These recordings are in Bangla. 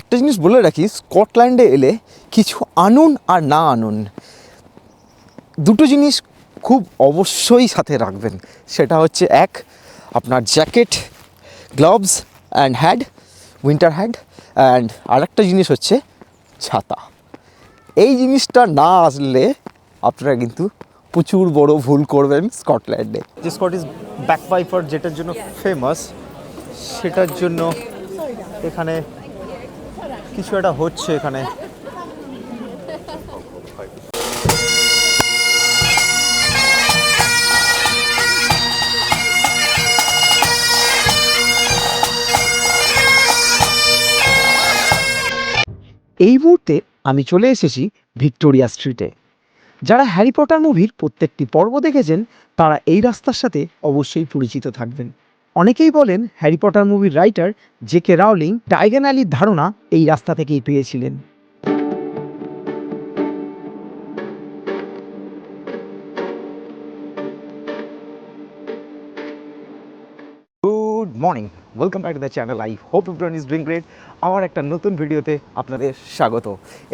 একটা জিনিস বলে রাখি স্কটল্যান্ডে এলে কিছু আনুন আর না আনুন দুটো জিনিস খুব অবশ্যই সাথে রাখবেন। সেটা হচ্ছে এক আপনার jacket gloves and hat winter hat and আরেকটা জিনিস হচ্ছে ছাতা। এই জিনিসটা না আসলে আপনারা কিন্তু প্রচুর বড় ভুল করবেন স্কটল্যান্ডে। যে স্কটিশ ব্যাক পাইপার যেটার জন্য ফেমাস সেটার জন্য এখানে কিছু একটা হচ্ছে এখানে। এই মুহূর্তে আমি চলে এসেছি ভিক্টোরিয়া স্ট্রিটে। যারা হ্যারি পটার মুভির প্রত্যেকটি পর্ব দেখেছেন, তারা এই রাস্তার সাথে অবশ্যই পরিচিত থাকবেন। অনেকেই বলেন হ্যারি পটার মুভির রাইটার জে কে রাউলিং টাইগান আলির ধারণা এই রাস্তা থেকেই পেয়েছিলেন। Morning welcome back to the channel I hope everyone is doing great আমার একটা নতুন ভিডিওতে আপনাদের স্বাগত।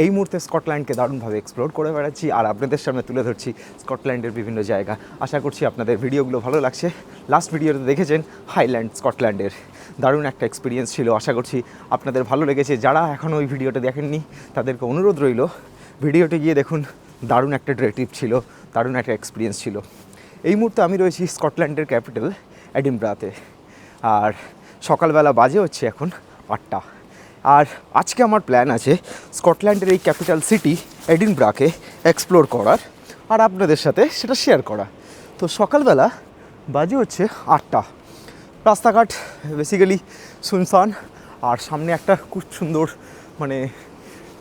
এই মুহূর্তে স্কটল্যান্ডকে দারুণভাবে এক্সপ্লোর করে বেড়াচ্ছি আর আপনাদের সামনে তুলে ধরছি স্কটল্যান্ডের বিভিন্ন জায়গা। আশা করছি আপনাদের ভিডিওগুলো ভালো লাগছে। লাস্ট ভিডিওতে দেখেছেন হাইল্যান্ড স্কটল্যান্ডের। দারুণ একটা এক্সপিরিয়েন্স ছিল। আশা করছি আপনাদের ভালো লেগেছে। যারা এখনও ওই ভিডিওটা দেখেননি, তাদেরকে অনুরোধ রইল, ভিডিওতে গিয়ে দেখুন, দারুণ একটা ড্রেটিভ ছিল, দারুণ একটা এক্সপিরিয়েন্স ছিল। এই মুহূর্তে আমি রয়েছি স্কটল্যান্ডের ক্যাপিটাল এডিনব্রাতে আর সকালবেলা বাজে হচ্ছে এখন আটটা। আর আজকে আমার প্ল্যান আছে স্কটল্যান্ডের এই ক্যাপিটাল সিটি এডিনব্রাকে এক্সপ্লোর করার আর আপনাদের সাথে সেটা শেয়ার করা। তো সকালবেলা বাজে হচ্ছে আটটা। রাস্তাঘাট বেসিক্যালি সুনসান আর সামনে একটা খুব সুন্দর মানে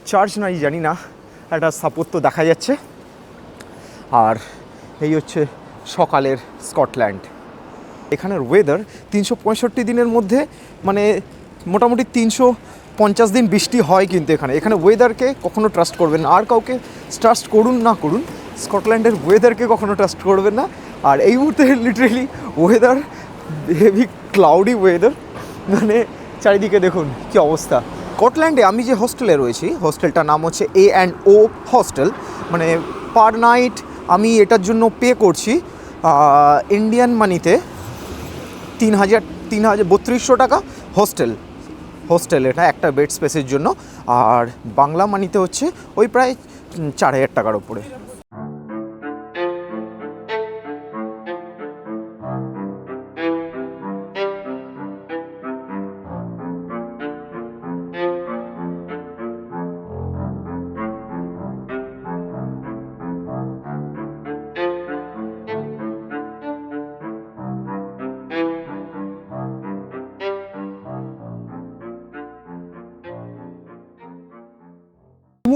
চার্চ নাই, জানি না, একটা স্থাপত্য দেখা যাচ্ছে। আর এই হচ্ছে সকালের স্কটল্যান্ড। এখানের ওয়েদার তিনশো পঁয়ষট্টি দিনের মধ্যে মানে মোটামুটি তিনশো পঞ্চাশ দিন বৃষ্টি হয় কিন্তু এখানে। এখানে ওয়েদারকে কখনো ট্রাস্ট করবেন না। আর কাউকে ট্রাস্ট করুন না করুন, স্কটল্যান্ডের ওয়েদারকে কখনো ট্রাস্ট করবেন না। আর এই মুহূর্তে literally weather heavy cloudy weather মানে চারিদিকে দেখুন কি অবস্থা। স্কটল্যান্ডে আমি যে হোস্টেলে রয়েছি হোস্টেলটার নাম হচ্ছে এ অ্যান্ড ও হস্টেল মানে পার নাইট আমি এটার জন্য পে করছি ইন্ডিয়ান মানিতে তিন হাজার তিন হাজার বত্রিশশো টাকা হোস্টেল হোস্টেল এটা একটা বেড স্পেসের জন্য। আর বাংলা মানিতে হচ্ছে ওই প্রায় চার হাজার টাকার ওপরে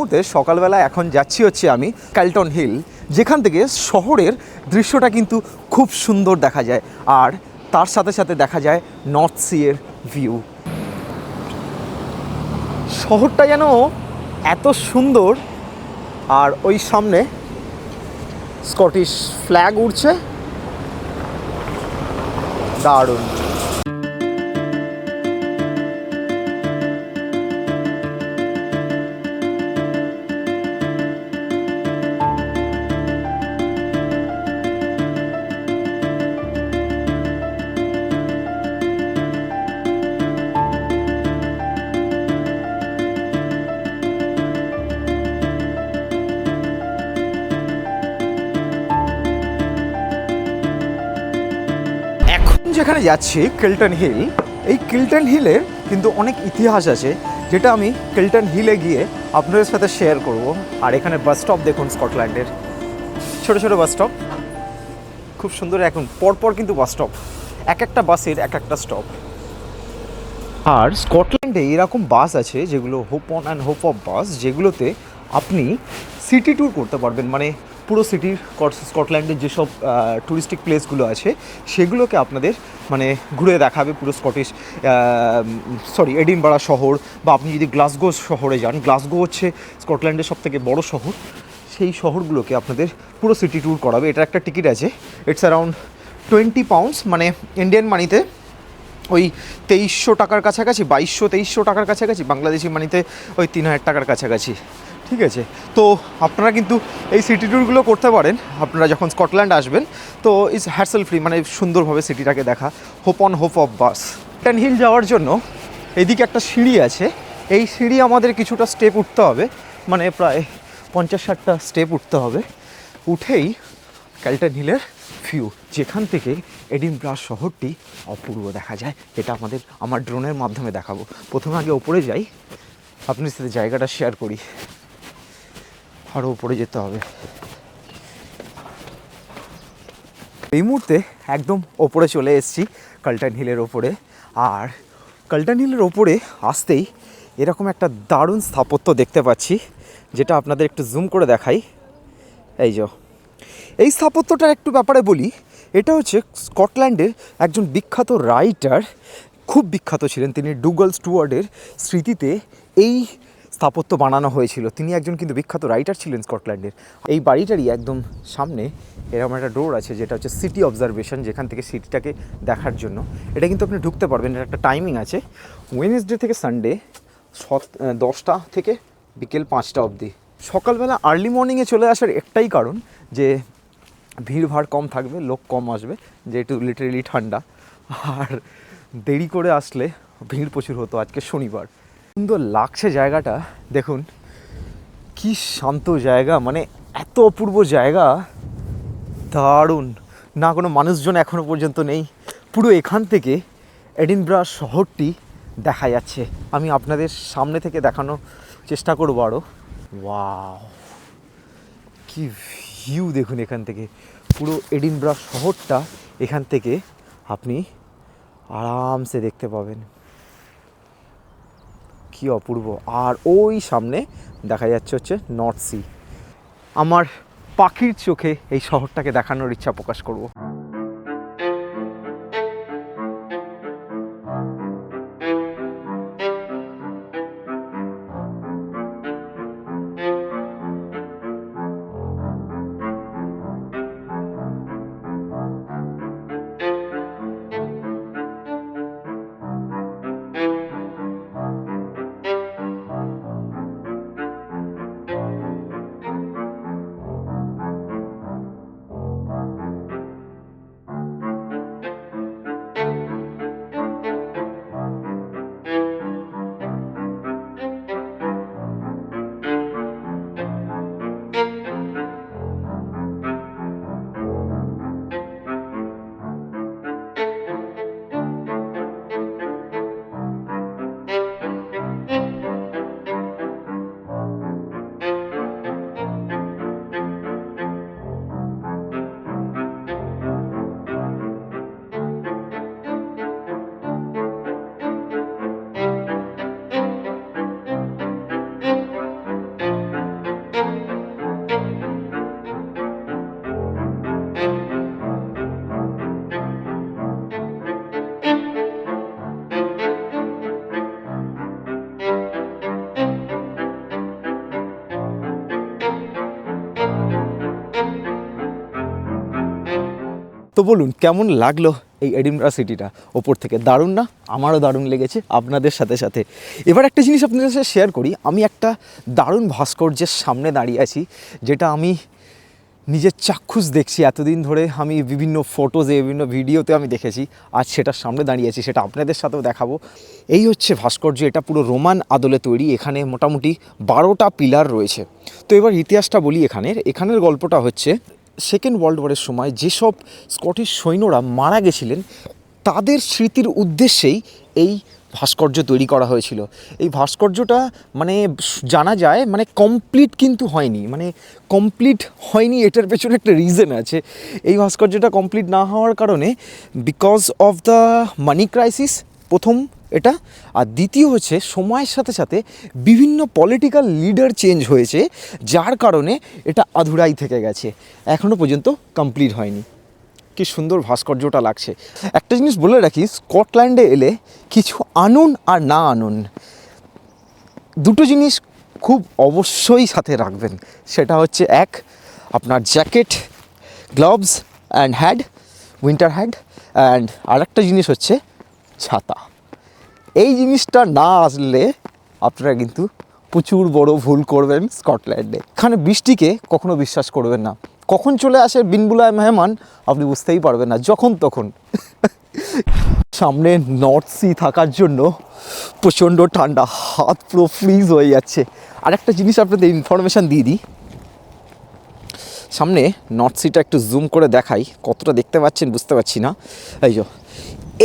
মুহূর্তে সকালবেলা এখন যাচ্ছি হচ্ছে আমি ক্যালটন হিল, যেখান থেকে শহরের দৃশ্যটা কিন্তু খুব সুন্দর দেখা যায় আর তার সাথে সাথে দেখা যায় নর্থ সি এর ভিউ শহরটা যেন এত সুন্দর আর ওই সামনে স্কটিশ ফ্ল্যাগ উড়ছে। দারুণ। যেখানে যাচ্ছি কিল্টন হিল। এই কিল্টন হিলের কিন্তু অনেক ইতিহাস আছে, যেটা আমি কিল্টন হিলে গিয়ে আপনাদের সাথে শেয়ার করব। আর এখানে বাস স্টপ দেখুন স্কটল্যান্ডের। ছোট ছোট বাস স্টপ খুব সুন্দর এখন, পরপর কিন্তু বাস স্টপ এক একটা বাসের এক একটা স্টপ আর স্কটল্যান্ডে এরকম বাস আছে, যেগুলো hop on and hop off bus যেগুলোতে আপনি সিটি ট্যুর করতে পারবেন। মানে পুরো সিটির স্কটল্যান্ডের যেসব টুরিস্টিক প্লেসগুলো আছে, সেগুলোকে আপনাদের মানে ঘুরে দেখাবে পুরো স্কটিশ সরি এডিনবাড়া শহর, বা আপনি যদি গ্লাসগো শহরে যান গ্লাসগো হচ্ছে স্কটল্যান্ডের সব থেকে বড়ো শহর, সেই শহরগুলোকে আপনাদের পুরো সিটি ট্যুর করাবে। এটা একটা টিকিট আছে ইটস অ্যারাউন্ড টোয়েন্টি পাউন্ডস মানে ইন্ডিয়ান মানিতে ওই তেইশশো টাকার কাছাকাছি, বাইশশো, তেইশশো টাকার কাছাকাছি, বাংলাদেশি মানিতে ওই তিন হাজার টাকার কাছাকাছি। ঠিক আছে? তো আপনারা কিন্তু এই সিটি ট্যুরগুলো করতে পারেন। আপনারা যখন স্কটল্যান্ড আসবেন, তো ইজ হ্যাসেল ফ্রি মানে সুন্দরভাবে সিটিটাকে দেখা। Hop on hop off bus tan hill যাওয়ার জন্য এদিকে একটা সিঁড়ি আছে। এই সিঁড়ি আমাদের কিছুটা স্টেপ উঠতে হবে। মানে প্রায় পঞ্চাশ ষাটটা স্টেপ উঠতে হবে। উঠেই ক্যালটন হিলের ভিউ যেখান থেকে এডিনব্রা শহরটি অপূর্ব দেখা যায়। এটা আমাদের, আমার ড্রোনের মাধ্যমে দেখাবো। প্রথমে আগে ওপরে যাই। আপনার সাথে জায়গাটা শেয়ার করি। আরও উপরে যেতে হবে। এই মুহূর্তে একদম ওপরে চলে এসেছি কাল্টান হিলের ওপরে। আর কাল্টান হিলের ওপরে আসতেই এরকম একটা দারুণ স্থাপত্য দেখতে পাচ্ছি, যেটা আপনাদের একটু জুম করে দেখাই। এই যে। এই স্থাপত্যটার একটু ব্যাপারে বলি এটা হচ্ছে স্কটল্যান্ডের একজন বিখ্যাত রাইটার, খুব বিখ্যাত ছিলেন তিনি, ডুগল স্টুয়ার্ডের স্মৃতিতে এই স্থাপত্য বানানো হয়েছিল। তিনি একজন কিন্তু বিখ্যাত রাইটার ছিলেন স্কটল্যান্ডের। এই বাড়িটারই একদম সামনে এরকম একটা ডোর আছে, যেটা হচ্ছে সিটি অবজারভেশন, যেখান থেকে সিটিটাকে দেখার জন্য। এটা কিন্তু আপনি ঢুকতে পারবেন, এর একটা টাইমিং আছে। ওয়েনেসডে থেকে সানডে সত দশটা থেকে বিকেল পাঁচটা অবধি। সকালবেলা আর্লি মর্নিংয়ে চলে আসার একটাই কারণ যে ভিড় ভাড় কম থাকবে, লোক কম আসবে, যেহেতু লিটারেলি ঠান্ডা। আর দেরি করে আসলে ভিড় প্রচুর হতো আজকে শনিবার। সুন্দর লাগছে জায়গাটা, দেখুন। কি শান্ত জায়গা মানে এত অপূর্ব জায়গা। দারুণ। না, কোনো মানুষজন এখনও পর্যন্ত নেই। পুরো এখান থেকে এডিনব্রা শহরটি দেখা যাচ্ছে। আমি আপনাদের সামনে থেকে দেখানোর চেষ্টা করব আরও ওয়াও। কি ভিউ দেখুন এখান থেকে। পুরো এডিনব্রা শহরটা এখান থেকে আপনি আরামসে দেখতে পাবেন। কি অপূর্ব। আর ওই সামনে দেখা যাচ্ছে হচ্ছে নর্থ সি আমার পাখির চোখে এই শহরটাকে দেখানোর ইচ্ছা প্রকাশ করব। তো বলুন, কেমন লাগল এই এডিমরা সিটিটা? ওপর থেকে দারুণ না? আমারও দারুণ লেগেছে আপনাদের সাথে সাথে। এবার একটা জিনিস আপনাদের সাথে শেয়ার করি। আমি একটা দারুণ ভাস্কর্যের সামনে দাঁড়িয়ে আছি, যেটা আমি নিজের চাক্ষুষ দেখছি। এতদিন ধরে আমি বিভিন্ন ফটোজে বিভিন্ন ভিডিওতে আমি দেখেছি। আজ সেটার সামনে দাঁড়িয়ে আছি, সেটা আপনাদের সাথেও দেখাবো। এই হচ্ছে ভাস্কর্য, এটা পুরো রোমান আদলে তৈরি। এখানে মোটামুটি বারোটা পিলার রয়েছে। তো এবার ইতিহাসটা বলি এখানের। এখানের গল্পটা হচ্ছে সেকেন্ড ওয়ার্ল্ড ওয়ারের সময় যেসব স্কটিশ সৈন্যরা মারা গেছিলেন, তাদের স্মৃতির উদ্দেশ্যেই এই ভাস্কর্য তৈরি করা হয়েছিল। এই ভাস্কর্যটা মানে জানা যায় মানে কমপ্লিট কিন্তু হয়নি মানে কমপ্লিট হয়নি এটার পেছনে একটা রিজন আছে। এই ভাস্কর্যটা কমপ্লিট না হওয়ার কারণে because of the money crisis প্রথম এটা। আর দ্বিতীয় হচ্ছে, সময়ের সাথে সাথে বিভিন্ন পলিটিক্যাল লিডার চেঞ্জ হয়েছে, যার কারণে এটা আধুরাই থেকে গেছে। এখনও পর্যন্ত কমপ্লিট হয়নি। কি সুন্দর ভাস্কর্যটা লাগছে। একটা জিনিস বলে রাখি, স্কটল্যান্ডে এলে কিছু আনুন আর না আনুন, দুটো জিনিস খুব অবশ্যই সাথে রাখবেন। সেটা হচ্ছে, এক, আপনার jacket gloves and hat winter hat and আরেকটা জিনিস হচ্ছে ছাতা। এই জিনিসটা না আসলে আপনারা কিন্তু প্রচুর বড় ভুল করবেন স্কটল্যান্ডে। এখানে বৃষ্টিকে কখনো বিশ্বাস করবেন না। কখন চলে আসে বিনবুলায় মেহমান, আপনি বুঝতেই পারবেন না, যখন তখন। সামনে নর্থ সি থাকার জন্য প্রচণ্ড ঠান্ডা, হাত পুরো ফ্রিজ হয়ে যাচ্ছে। আর একটা জিনিস আপনাদের ইনফরমেশান দিয়ে দিই। সামনে নর্থ সিটা একটু জুম করে দেখাই, কতটা দেখতে পাচ্ছেন বুঝতে পারছি না। এই যো,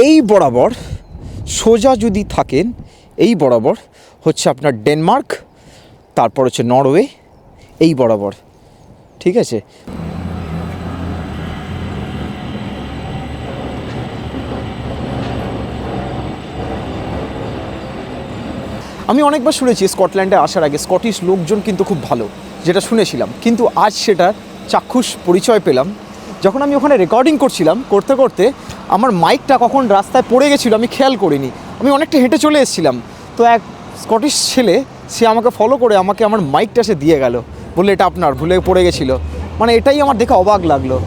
এই বরাবর সোজা যদি থাকেন, এই বরাবর হচ্ছে আপনার ডেনমার্ক, তারপর হচ্ছে নরওয়ে, এই বরাবর। ঠিক আছে? আমি অনেকবার শুনেছি স্কটল্যান্ডে আসার আগে স্কটিশ লোকজন কিন্তু খুব ভালো, যেটা শুনেছিলাম। কিন্তু আজ সেটা চাক্ষুষ পরিচয় পেলাম। যখন আমি ওখানে রেকর্ডিং করছিলাম, করতে করতে আমার মাইকটা কখন রাস্তায় পড়ে গেছিল আমি খেয়াল করিনি। আমি অনেকটা হেঁটে চলে এসেছিলাম। তো এক স্কটিশ ছেলে, সে আমাকে ফলো করে আমাকে আমার মাইকটা সে দিয়ে গেল। বললে, এটা আপনার, ভুলে পড়ে গেছিল। মানে এটাই আমার দেখে অবাক লাগল।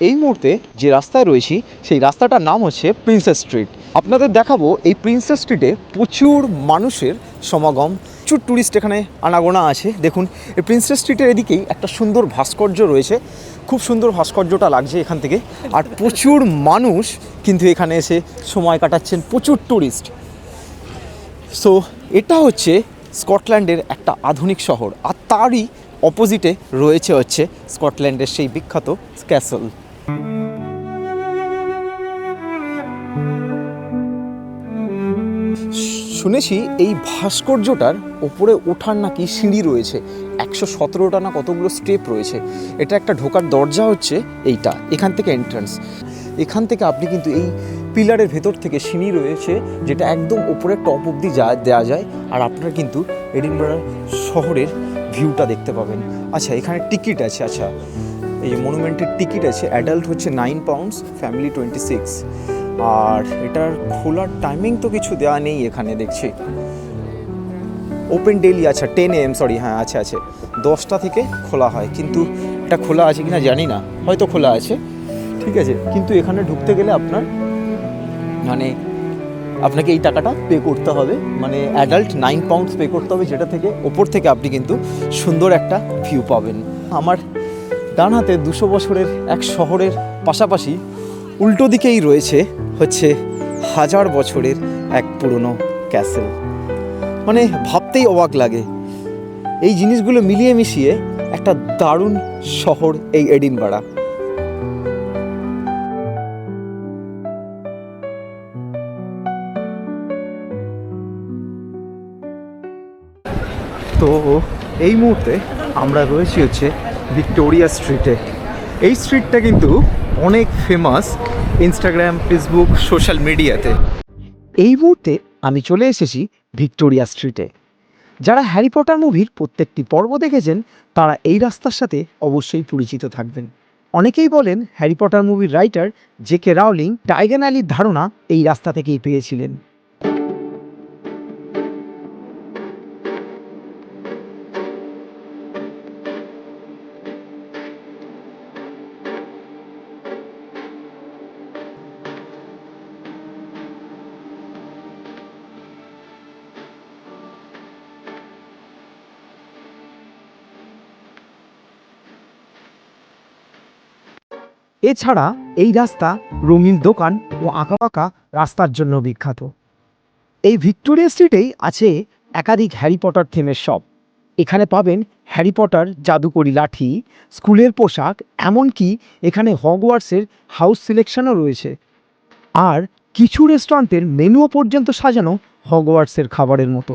এই মুহূর্তে যে রাস্তায় রয়েছি, সেই রাস্তাটার নাম হচ্ছে প্রিন্সেস স্ট্রিট আপনাদের দেখাবো এই প্রিন্সেস স্ট্রিটে প্রচুর মানুষের সমাগম। প্রচুর ট্যুরিস্ট এখানে আনাগোনা আছে। দেখুন, এই প্রিন্সেস স্ট্রিটের এদিকেই একটা সুন্দর ভাস্কর্য রয়েছে। খুব সুন্দর ভাস্কর্যটা লাগছে এখান থেকে। আর প্রচুর মানুষ কিন্তু এখানে এসে সময় কাটাচ্ছেন। প্রচুর ট্যুরিস্ট সো এটা হচ্ছে স্কটল্যান্ডের একটা আধুনিক শহর। আর তারই অপোজিটে রয়েছে হচ্ছে স্কটল্যান্ডের সেই বিখ্যাত ক্যাসল শুনেছি এই ভাস্কর্যটার ওপরে ওঠার নাকি সিঁড়ি রয়েছে। একশো সতেরোটা না কতগুলো স্টেপ রয়েছে। এটা একটা ঢোকার দরজা হচ্ছে এইটা, এখান থেকে এন্ট্রান্স এখান থেকে আপনি কিন্তু এই পিলারের ভেতর থেকে সিঁড়ি রয়েছে, যেটা একদম ওপরে টপ অবধি যা দেওয়া যায়। আর আপনারা কিন্তু এডিনবরা শহরের ভিউটা দেখতে পাবেন। আচ্ছা এখানে টিকিট আছে আচ্ছা। এই মনুমেন্টের টিকিট আছে অ্যাডাল্ট হচ্ছে nine pounds family twenty six আর এটার খোলার টাইমিং তো কিছু দেওয়া নেই এখানে, দেখছি। ওপেন ডেলি আচ্ছা টেন এম সরি হ্যাঁ আছে আছে। দশটা থেকে খোলা হয়, কিন্তু এটা খোলা আছে কিনা জানি না। হয়তো খোলা আছে। ঠিক আছে, কিন্তু এখানে ঢুকতে গেলে আপনার মানে আপনাকে এই টাকাটা পে করতে হবে। মানে অ্যাডাল্ট নাইন পাউন্ডস পে করতে হবে, যেটা থেকে ওপর থেকে আপনি কিন্তু সুন্দর একটা ভিউ পাবেন। আমার ডান হাতে দুশো বছরের এক শহরের পাশাপাশি উল্টো দিকেই রয়েছে হচ্ছে হাজার বছরের এক পুরনো ক্যাসেল। মানে ভাবতেই অবাক লাগে। এই জিনিসগুলো মিলিয়ে মিশিয়ে একটা দারুণ শহর এই এডিনবাড়া। তো এই মুহূর্তে আমরা রয়েছি হচ্ছে ভিক্টোরিয়া স্ট্রিটে এই স্ট্রিটটা কিন্তু অনেক ফেমাস ইনস্টাগ্রাম ফেসবুক সোশ্যাল মিডিয়াতে এই মুহূর্তে আমি চলে এসেছি ভিক্টোরিয়া স্ট্রিটে যারা হ্যারি পটার মুভির প্রত্যেকটি পর্ব দেখেছেন, তারা এই রাস্তার সাথে অবশ্যই পরিচিত থাকবেন। অনেকেই বলেন হ্যারি পটার মুভির রাইটার জে কে রাউলিং টাইগান আলির ধারণা এই রাস্তা থেকেই পেয়েছিলেন। এছাড়া এই রাস্তা রঙিন দোকান ও আঁকাবাঁকা রাস্তার জন্য বিখ্যাত। এই ভিক্টোরিয়া স্ট্রিটেই আছে একাধিক হ্যারি পটার থিমের শপ। এখানে পাবেন হ্যারি পটার জাদুকরি লাঠি, স্কুলের পোশাক, এমনকি এখানে হগওয়ার্সের হাউস সিলেকশনও রয়েছে। আর কিছু রেস্টুরেন্টের মেনুও পর্যন্ত সাজানো হগওয়ার্সের খাবারের মতো।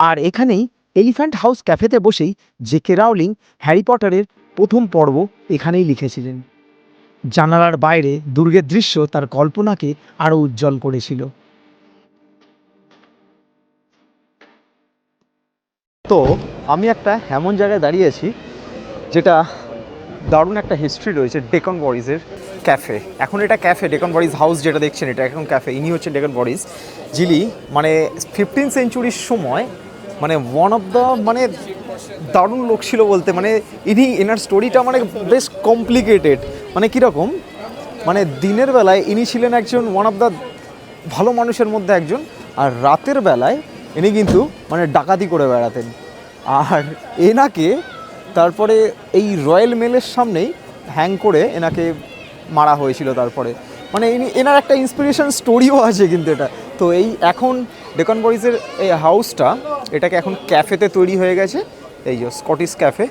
আর এখানেই এলিফ্যান্ট হাউস ক্যাফেতে বসেই জেকে রাউলিং হ্যারি পটারের প্রথম পর্ব এখানেই লিখেছিলেন। জানালার বাইরে দুর্গের দৃশ্য তার কল্পনাকে আরও উজ্জ্বল করেছিল। তো আমি একটা এমন জায়গায় দাঁড়িয়ে আছি যেটা দারুণ একটা হিস্ট্রি রয়েছে ডেকন বরিজের ক্যাফে এখন এটা ক্যাফে ডেকন বরিজ হাউস যেটা দেখছেন এটা এখন ক্যাফে ইনি হচ্ছেন ডেকন বরিজ যিনি মানে ফিফটিন সেঞ্চুরির সময় মানে ওয়ান অফ দ্য মানে দারুণ লোক ছিল বলতে মানে ইনি এনার স্টোরিটা মানে বেশ কমপ্লিকেটেড মানে কীরকম? মানে দিনের বেলায় ইনি ছিলেন একজন ওয়ান অফ দ্য ভালো মানুষের মধ্যে একজন, আর রাতের বেলায় ইনি কিন্তু মানে ডাকাতি করে বেড়াতেন। আর এনাকে তারপরে এই রয়্যাল মেলের সামনেই হ্যাং করে এনাকে মারা হয়েছিল তারপরে। মানে ইনি, এনার একটা ইন্সপিরেশন স্টোরিও আছে কিন্তু এটা। তো এই এখন ডেকন বরিজের এই হাউসটা এটাকে এখন ক্যাফেতে তৈরি হয়ে গেছে, এই যে স্কটিশ ক্যাফে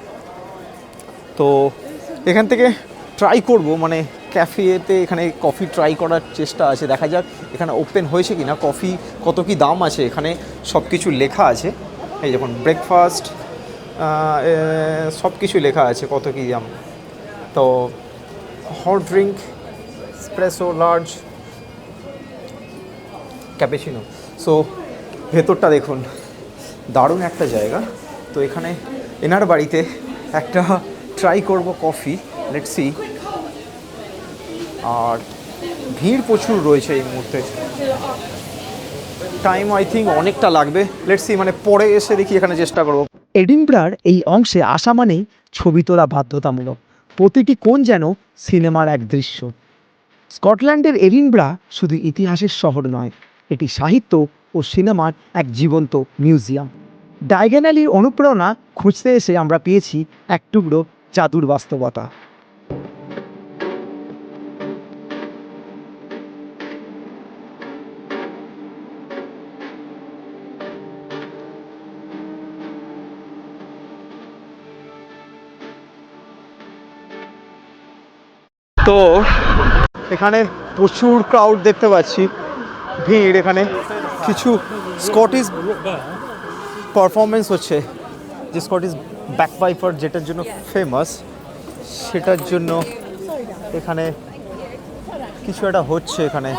তো এখান থেকে ট্রাই করব মানে ক্যাফেতে এখানে কফি ট্রাই করার চেষ্টা আছে, দেখা যাক এখানে ওপেন হয়েছে কি না কফি কত কি দাম আছে, এখানে সব কিছু লেখা আছে। এই যখন ব্রেকফাস্ট সব কিছু লেখা আছে, কত কি দাম। তো hot drink espresso large cappuccino so ভেতরটা দেখুন। দারুণ একটা জায়গা। তো এখানে এনার বাড়িতে একটা ট্রাই করব কফি লেটস সি আর ভিড় প্রচুর রয়েছে এই মুহূর্তে। টাইম আই থিঙ্ক অনেকটা লাগবে। লেটস সি মানে পরে এসে দেখি এখানে চেষ্টা করব। এডিনব্রার এই অংশে আসা মানেই ছবি তোলা বাধ্যতামূলক। প্রতিটি কোণ যেন সিনেমার এক দৃশ্য। স্কটল্যান্ডের এডিনব্রা শুধু ইতিহাসের শহর নয় এটি সাহিত্য ও সিনেমার এক জীবন্ত মিউজিয়াম। ডায়গেনালির অনুপ্রেরণা খুঁজতে এসে আমরা পেয়েছি এক টুকরো জাদুর বাস্তবতা। তো এখানে প্রচুর ক্রাউড দেখতে পাচ্ছি। ভিড় এখানে। কিছু স্কটিশ পারফরমেন্স হচ্ছে যে স্কটিশ ব্যাকপাইপার যেটার জন্য ফেমাস সেটার জন্য এখানে কিছু একটা হচ্ছে এখানে।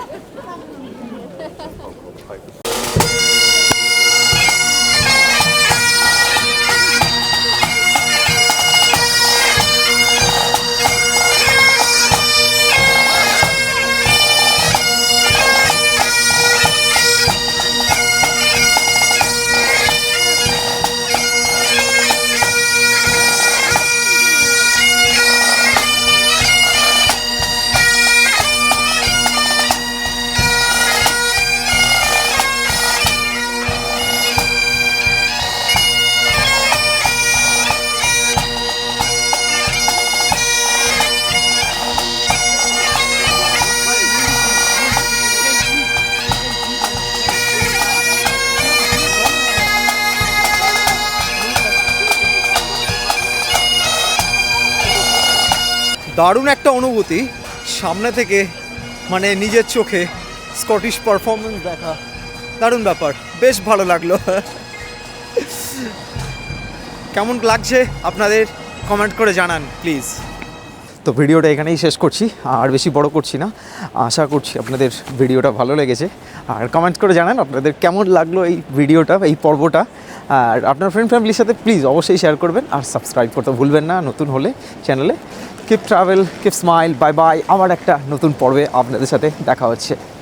দারুণ একটা অনুভূতি। সামনে থেকে মানে নিজের চোখে স্কটিশ পারফরমেন্স দেখা। দারুণ ব্যাপার, বেশ ভালো লাগল। কেমন লাগছে আপনাদের? কমেন্ট করে জানান প্লিজ তো ভিডিওটা এখানেই শেষ করছি, আর বেশি বড় করছি না। আশা করছি আপনাদের ভিডিওটা ভালো লেগেছে। আর কমেন্ট করে জানান আপনাদের কেমন লাগল এই ভিডিওটা, এই পর্বটা। আর আপনার ফ্রেন্ড ফ্যামিলির সাথে প্লিজ অবশ্যই শেয়ার করবেন, আর সাবস্ক্রাইব করতে ভুলবেন না নতুন হলে চ্যানেলে keep travel keep smile bye bye আমার একটা নতুন পর্বে আপনাদের সাথে দেখা হচ্ছে।